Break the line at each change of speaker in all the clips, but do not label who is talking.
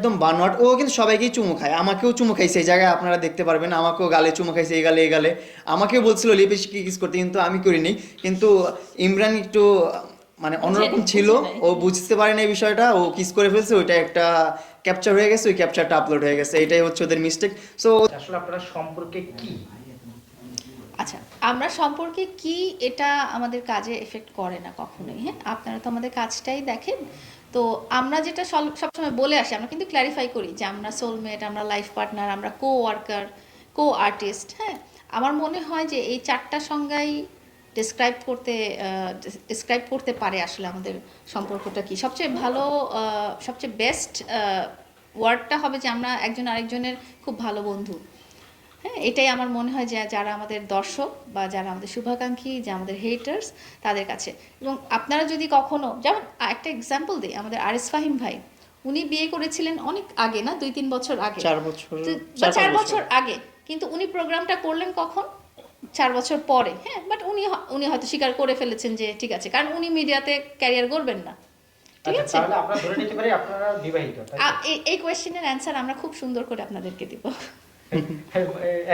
একদম বানোয়াট। ও কিন্তু সবাইকেই চুমু খায়। আমাকেও চুমু খাইছে এই জায়গায় আপনারা দেখতে পারবেন আমাকেও গালে চুমু খাইছে এই গালে এই গালে। আমাকেও বলছিল লিপস্টিক কিস করতে। কিন্তু আমি করিনি। কিন্তু ইমরান একটু মানে অন্যরকম ছিল। ও বুঝতে পারে না এই বিষয়টা। ও কিস করে ফেলছে। ওইটা একটা ক্যাপচার হয়ে গেছে। ওই ক্যাপচারটা আপলোড হয়ে গেছে। এটাই হচ্ছে ওদের মিস্টেক সো
আসলে আপনারা সম্পর্কে কি?
আচ্ছা আমরা সম্পর্কে কি এটা আমাদের কাজে এফেক্ট করে না কখনোই হ্যাঁ? আপনারা তো আমাদের কাজটাই দেখেন। তো আমরা যেটা সবসময় বলে আসি, আমরা কিন্তু ক্ল্যারিফাই করি যে আমরা সোলমেট আমরা লাইফ পার্টনার আমরা কো ওয়ার্কার কো আর্টিস্ট হ্যাঁ? আমার মনে হয় যে এই চারটা সংজ্ঞাই ডিসক্রাইব করতে ডিসক্রাইব করতে পারে আসলে আমাদের সম্পর্কটা কি। সবচেয়ে ভালো সবচেয়ে বেস্ট ওয়ার্ডটা হবে যে আমরা একজন আরেকজনের খুব ভালো বন্ধু। হ্যাঁ এটাই আমার মনে হয় যে যারা আমাদের দর্শক বা যারা আমাদের শুভাকাঙ্ক্ষী যে আমাদের হেটার্স তাদের কাছে। এবং আপনারা যদি কখনো যেমন একটা এক্সাম্পল দিই আমাদের আরিস ফাহিম ভাই উনি বিয়ে করেছিলেন অনেক আগে না দুই তিন বছর আগে?
চার বছর
বা
চার
বছর। আগে। কিন্তু উনি প্রোগ্রামটা করলেন কখন? চার বছর পরে হ্যাঁ বাট উনি উনি হয়তো স্বীকার করে ফেলেছেন যে ঠিক আছে কারণ উনি মিডিয়াতে ক্যারিয়ার করবেন না। ঠিক
আচ্ছা,
আছে?
আমরা ধরে নিতে পারি আপনারা বিবাহিত তাই তো?
আ- এই- কোয়েশ্চেনের অ্যান্সার আমরা খুব সুন্দর করে আপনাদেরকে দিব।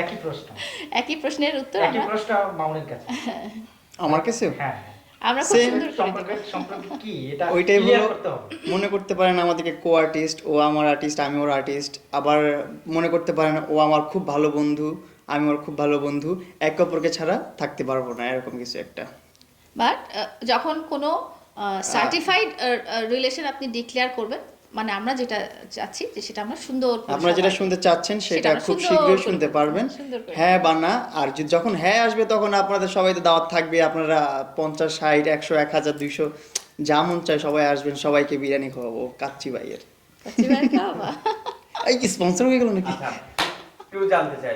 একই প্রশ্ন।
একই প্রশ্নের উত্তর
একই প্রশ্ন মামুনের কাছে।
আমার কাছে?
হ্যাঁ
আমরা খুব সুন্দর
সম্পর্কে কি? এটা
ওইটাই মনে করতে পারেন আমাদেরকে কো আর্টিস্ট ও আমার আর্টিস্ট আমি ওর আর্টিস্ট আবার মনে করতে পারেন ও আমার খুব ভালো বন্ধু আমি ওর খুব ভালো বন্ধু। একে অপরকে ছাড়া থাকতে পারব না এরকম কিছু একটা।
বাট যখন কোনো সার্টিফাইড রিলেশন আপনি ডিক্লেয়ার করবেন মানে আমরা যেটা চাচ্ছি যে সেটা আমরা সুন্দর
আপনারা যেটা শুনতে চাচ্ছেন সেটা খুব শীঘ্রই শুনতে পারবেন। হ্যাঁ বা না আর যদি- যখন হ্যাঁ আসবে তখন আপনাদের সবাই তো দাওয়াত থাকবে আপনারা পঞ্চাশ ষাট একশো এক হাজার দুইশো যা মন চায় সবাই আসবেন সবাইকে বিরিয়ানি খাওয়াবো কাচ্চি ভাইয়ের।
কাচ্চি ভাইয়ের খাওয়া।
এই কি স্পন্সর হয়ে গেল নাকি?
আচ্ছা একটু জানতে চাই।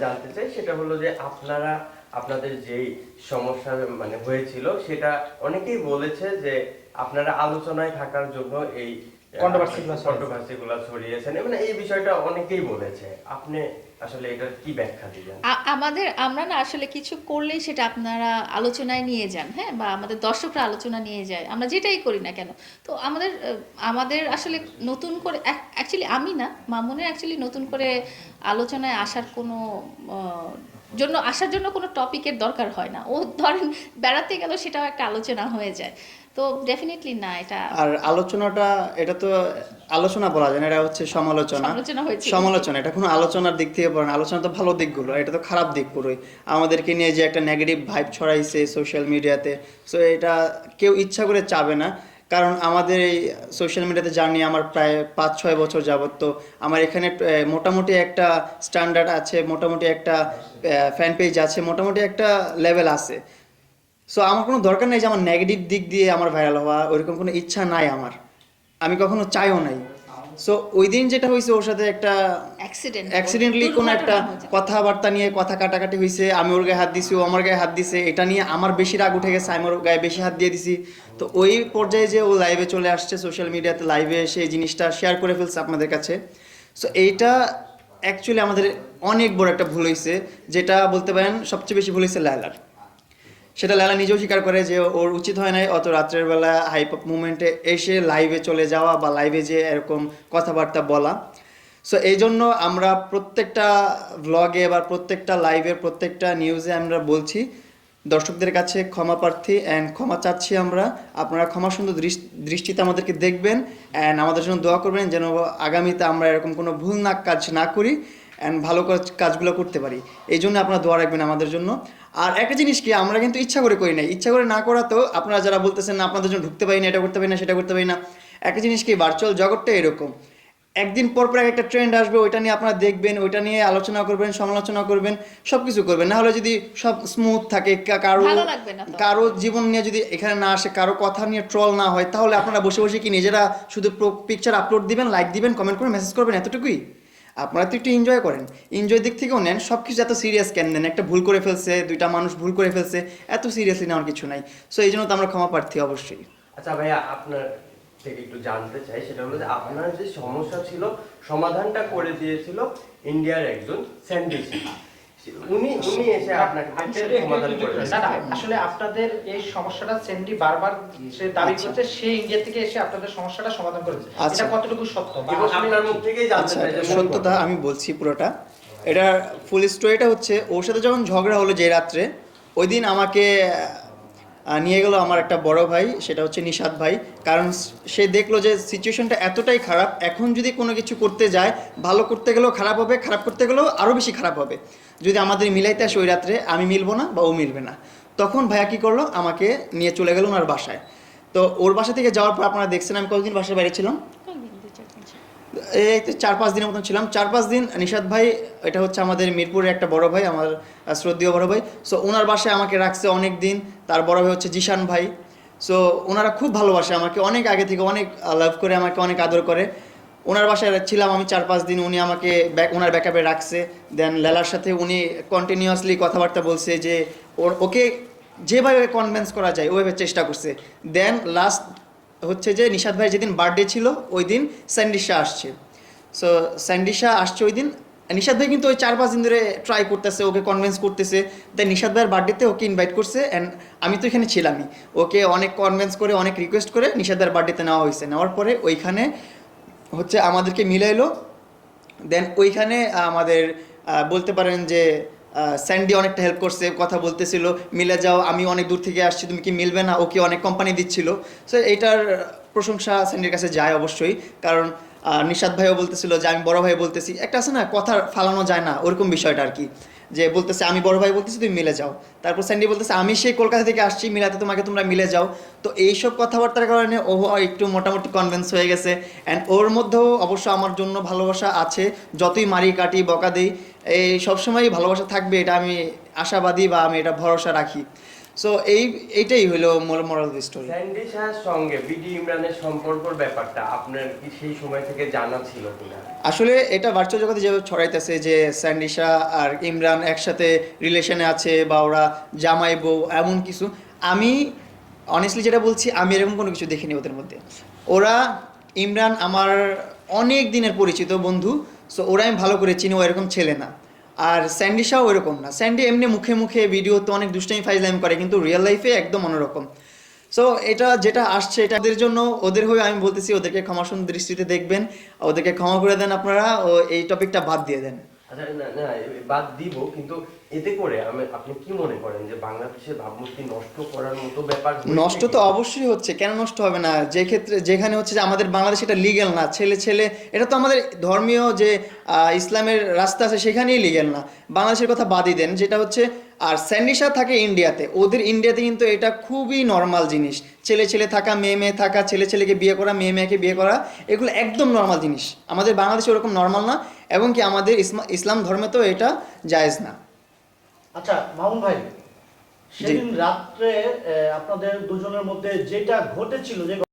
জানতে চাই সেটা হলো যে আপনারা আপনাদের যেই সমস্যা মানে হয়েছিল সেটা অনেকেই বলেছে যে আপনারা আলোচনায় থাকার জন্য এই
ছড়িয়েছেন
মানে এই বিষয়টা অনেকেই বলেছে। আপনি আসলে এটার কি ব্যাখ্যা দিবেন
আমাদের আমরা না আসলে কিছু করলেই সেটা আপনারা আলোচনায় নিয়ে যান হ্যাঁ? বা আমাদের দর্শকরা আলোচনা নিয়ে যায়। আমরা যেটাই করি না কেন? তো আমাদের আমাদের আসলে নতুন করে অ্যাকচুয়ালি আমি না মামুনের অ্যাকচুয়ালি নতুন করে আলোচনায় আসার কোনো জন্য আসার জন্য কোনো টপিকের দরকার হয় না। ও ধরেন বেড়াতে গেল সেটাও একটা আলোচনা হয়ে যায়। তো ডেফিনেটলি না এটা
আর আলোচনাটা এটা তো আলোচনা বলা যায় না এটা হচ্ছে সমালোচনা।
সমালোচনা
এটা কোনো আলোচনার দিক থেকে পড়ে না আলোচনা তো ভালো দিকগুলো এটা তো খারাপ দিক পুরোই। আমাদেরকে নিয়ে যে একটা নেগেটিভ ভাইব ছড়াইছে সোশ্যাল মিডিয়াতে সো এটা কেউ ইচ্ছা করে চাবে না কারণ আমাদের এই সোশ্যাল মিডিয়াতে জার্নি আমার প্রায় পাঁচ ছয় বছর যাবত তো আমার এখানে মোটামুটি একটা স্ট্যান্ডার্ড আছে মোটামুটি একটা ফ্যান পেজ আছে মোটামুটি একটা লেভেল আছে। সো আমার কোনো দরকার নেই যে আমার নেগেটিভ দিক দিয়ে আমার ভাইরাল হওয়া ওইরকম কোনো ইচ্ছা নাই আমার। আমি কখনো চাইও নাই। সো ওই দিন যেটা হয়েছে ওর সাথে একটা
অ্যাক্সিডেন্ট
অ্যাক্সিডেন্টলি কোনো একটা কথাবার্তা নিয়ে কথা কাটাকাটি হয়েছে আমি ওর গায়ে হাত দিছি ও আমার গায়ে হাত দিছে। এটা নিয়ে আমার বেশি রাগ উঠে গেছে। আমি ওর গায়ে বেশি হাত দিয়ে দিছি। তো ওই পর্যায়ে যে ও লাইভে চলে আসছে সোশ্যাল মিডিয়াতে লাইভে এসে এই জিনিসটা শেয়ার করে ফেলছে আপনাদের কাছে। সো এইটা অ্যাকচুয়ালি আমাদের অনেক বড় একটা ভুল হয়েছে যেটা বলতে পারেন সবচেয়ে বেশি ভুল হয়েছে লায়লার সেটা লালা নিজেও স্বীকার করে যে ওর উচিত হয় নাই, অত রাত্রের বেলা হাইপ মুভমেন্টে এসে লাইভে চলে যাওয়া বা লাইভে যে এরকম কথাবার্তা বলা। সো এই জন্য আমরা প্রত্যেকটা ভ্লগে বা প্রত্যেকটা লাইভে প্রত্যেকটা নিউজে আমরা বলছি, দর্শকদের কাছে ক্ষমা প্রার্থী অ্যান্ড ক্ষমা চাচ্ছি আমরা। আপনারা ক্ষমা সুন্দর দৃষ- দৃষ্টিতে আমাদেরকে দেখবেন অ্যান্ড আমাদের জন্য দোয়া করবেন যেন আগামীতে আমরা এরকম কোনো ভুল না কাজ না করি অ্যান্ড ভালো কাজ- কাজগুলো করতে পারি। এই জন্য আপনারা দোয়া রাখবেন আমাদের জন্য। আর একটা জিনিস কি আমরা কিন্তু ইচ্ছা করে করি না ইচ্ছা করে না করা তো আপনারা যারা বলতেছেন না আপনাদের জন্য ঢুকতে পারি না এটা করতে পারি না সেটা করতে পারি না। একটা জিনিস কি ভার্চুয়াল জগৎটা এরকম। একদিন পর পর একটা ট্রেন্ড আসবে ওইটা নিয়ে আপনারা দেখবেন ওইটা নিয়ে আলোচনা করবেন সমালোচনা করবেন সব কিছু করবেন। না হলে যদি সব স্মুথ থাকে
কারও।
কারও জীবন নিয়ে যদি এখানে না আসে কারও কথা নিয়ে ট্রল না হয় তাহলে আপনারা বসে বসে কি নিজেরা শুধু পিকচার আপলোড দিবেন লাইক দিবেন কমেন্ট করে মেসেজ করবেন এতটুকুই? আপনারা তো একটু এনজয় করেন। এনজয় দিক থেকেও নেন সব কিছু এত সিরিয়াস কেন নেন? একটা ভুল করে ফেলছে, দুইটা মানুষ ভুল করে ফেলছে, এত সিরিয়াসলি নেওয়ার কিছু নাই। সো এই জন্য তো আমরা ক্ষমা প্রার্থী অবশ্যই।
আচ্ছা ভাইয়া, আপনার থেকে একটু জানতে চাই, সেটা হলো যে আপনার যে সমস্যা ছিল, সমাধানটা করে দিয়েছিল ইন্ডিয়ার একজন স্যান্ডি উনি উনি এসে আপনাকে
আসলে
সমাধান
একটু-
করে
না, না, আসলে আপনাদের এই সমস্যাটা সেন্ডি বারবার সে দাবি
আচ্ছা।
করছে সে ইন্ডিয়া থেকে এসে আপনাদের সমস্যাটা সমাধান করেছে।
আচ্ছা।
এটা কতটুকু সত্য? বা
এবং
আসলে
আপনার মুখ থেকেই জানতে
আচ্ছা
চাই
সত্যতা আমি বলছি পুরোটা। এটা ফুল স্টোরিটা হচ্ছে ওর সাথে যখন ঝগড়া হলো যে রাত্রে ওই দিন আমাকে নিয়ে গেল আমার একটা বড় ভাই, সেটা হচ্ছে নিশাদ ভাই। কারণ সে দেখল যে সিচুয়েশনটা এতটাই খারাপ, এখন যদি কোনো কিছু করতে যায়, ভালো করতে গেলেও খারাপ হবে, খারাপ করতে গেলেও আরও বেশি খারাপ হবে। যদি আমাদের মিলাইতে আসে ওই রাত্রে, আমি মিলবো না বা ও মিলবে না। তখন ভাইয়া কী করল? আমাকে নিয়ে চলে গেল ওনার বাসায়। তো ওর বাসা থেকে যাওয়ার পর আপনারা দেখছেন, আমি কতদিন বাসায় বাইরে ছিলাম? এই চার পাঁচ দিনের মতন ছিলাম। চার পাঁচ দিন নিশাদ ভাই, এটা হচ্ছে আমাদের মিরপুরের একটা বড় ভাই, আমার শ্রদ্ধীয় শ্রদ্ধেয় বড় ভাই। সো ওনার বাসায় আমাকে রাখছে অনেক দিন। তার বড় ভাই হচ্ছে জিশান ভাই। সো ওনারা খুব ভালোবাসে আমাকে। অনেক আগে থেকে অনেক লাভ করে, আমাকে অনেক আদর করে। ওনার বাসায় ছিলাম আমি চার পাঁচ দিন। উনি আমাকে ব্যাক ওনার ব্যাকআপে রাখছে। দেন লেলার সাথে উনি কন্টিনিউয়াসলি কথাবার্তা বলছে যে ওর ওকে যেভাবে কনভিন্স করা যায় ওইভাবে চেষ্টা করছে। দেন লাস্ট হচ্ছে যে নিশাদ ভাই যেদিন বার্থডে ছিল ওই দিন স্যান্ডিশা আসছে। সো স্যান্ডিশা আসছে ওই দিন নিশাদ ভাই কিন্তু ওই চার পাঁচ দিন ধরে ট্রাই করতেছে, ওকে কনভিন্স করতেছে। দেন নিশাদ ভাইয়ের বার্থডেতে ওকে ইনভাইট করছে অ্যান্ড আমি তো এখানে ছিলামই। ওকে অনেক কনভিন্স করে, অনেক রিকোয়েস্ট করে নিশাদ ভাইয়ের বার্থডেতে নেওয়া হয়েছে। নেওয়ার পরে ওইখানে হচ্ছে আমাদেরকে মিলাইলো। দেন ওইখানে আমাদের বলতে পারেন যে স্যান্ডি অনেকটা হেল্প করছে, কথা বলতেছিল, মিলে যাও, আমি অনেক দূর থেকে আসছি, তুমি কি মিলবে না? ওকে অনেক কোম্পানি দিচ্ছিল। সো এইটার প্রশংসা স্যান্ডির কাছে যায় অবশ্যই, কারণ নিশাদ ভাইও বলতেছিল যে, আমি বড় ভাই বলতেছি। একটা আছে না, কথা ফালানো যায় না, ওরকম বিষয়টা আর কি, যে বলতেছে, আমি বড় ভাই বলতেছি, তুমি মিলে যাও। তারপর স্যান্ডি বলতেছে, আমি সেই কলকাতা থেকে আসছি, মিলাতে তোমাকে তোমরা মিলে যাও। তো এইসব কথাবার্তার কারণে ও একটু মোটামুটি কনভিন্স হয়ে গেছে। অ্যান্ড ওর মধ্যেও অবশ্য আমার জন্য ভালোবাসা আছে, যতই মারি কাটি, বকা দিই এই সবসময়ই ভালোবাসা থাকবে এটা আমি আশাবাদী বা আমি এটা ভরসা রাখি। সো এই এইটাই হলো মোরাল স্টোরি
স্যান্ডি শাহের সঙ্গে বিডি ইমরানের সম্পর্কর ব্যাপারটা আপনার কি সেই সময় থেকে জানা ছিল কিনা?
আসলে এটা ভার্চুয়াল জগতে যেভাবে ছড়াইতেছে যে স্যান্ডিশা আর ইমরান একসাথে রিলেশনে আছে বা ওরা জামাই বউ এমন কিছু আমি অনেস্টলি যেটা বলছি আমি এরকম কোনো কিছু দেখিনি ওদের মধ্যে। ওরা ইমরান আমার অনেক দিনের পরিচিত বন্ধু সো ওরা আমি ভালো করে চিনি, ও এরকম ছেলে না। আর স্যান্ডিসাও ওইরকম না। স্যান্ডি এমনি মুখে মুখে ভিডিওতে অনেক দুষ্টামি লাইম করে, কিন্তু রিয়েল লাইফে একদম অন্যরকম। সো এটা যেটা আসছে, এটা ওদের জন্য, ওদের হয়ে আমি বলতেছি, ওদেরকে ক্ষমাসুন দৃষ্টিতে দেখবেন। ওদেরকে ক্ষমা করে দেন আপনারা, ও এই টপিকটা বাদ দিয়ে দেন।
আচ্ছা না না বাদ দিব কিন্তু এতে করে আমি আপনি কি মনে করেন যে বাংলাদেশের ভাবমূর্তি নষ্ট করার মতো ব্যাপার
নষ্ট তো অবশ্যই হচ্ছে কেন নষ্ট হবে না? যে ক্ষেত্রে যেখানে হচ্ছে যে আমাদের বাংলাদেশ এটা লিগেল না ছেলে ছেলে এটা তো আমাদের ধর্মীয় যে আহ, ইসলামের রাস্তা আছে সেখানেই লিগেল না। বাংলাদেশের কথা বাদই দেন যেটা হচ্ছে আর স্যান্ডিশা থাকে ইন্ডিয়াতে। ওদের ইন্ডিয়াতে কিন্তু এটা খুবই নর্মাল জিনিস। ছেলে ছেলে থাকা মেয়ে মেয়ে থাকা ছেলে ছেলেকে বিয়ে করা মেয়ে মেয়েকে বিয়ে করা এগুলো একদম নর্মাল জিনিস। আমাদের বাংলাদেশে ওরকম নর্মাল না এবং কি আমাদের ইসলাম ধর্মে তো এটা জায়েজ না।
আচ্ছা মামুন ভাই সেদিন রাত্রে আপনাদের দুজনের মধ্যে যেটা ঘটেছিল যে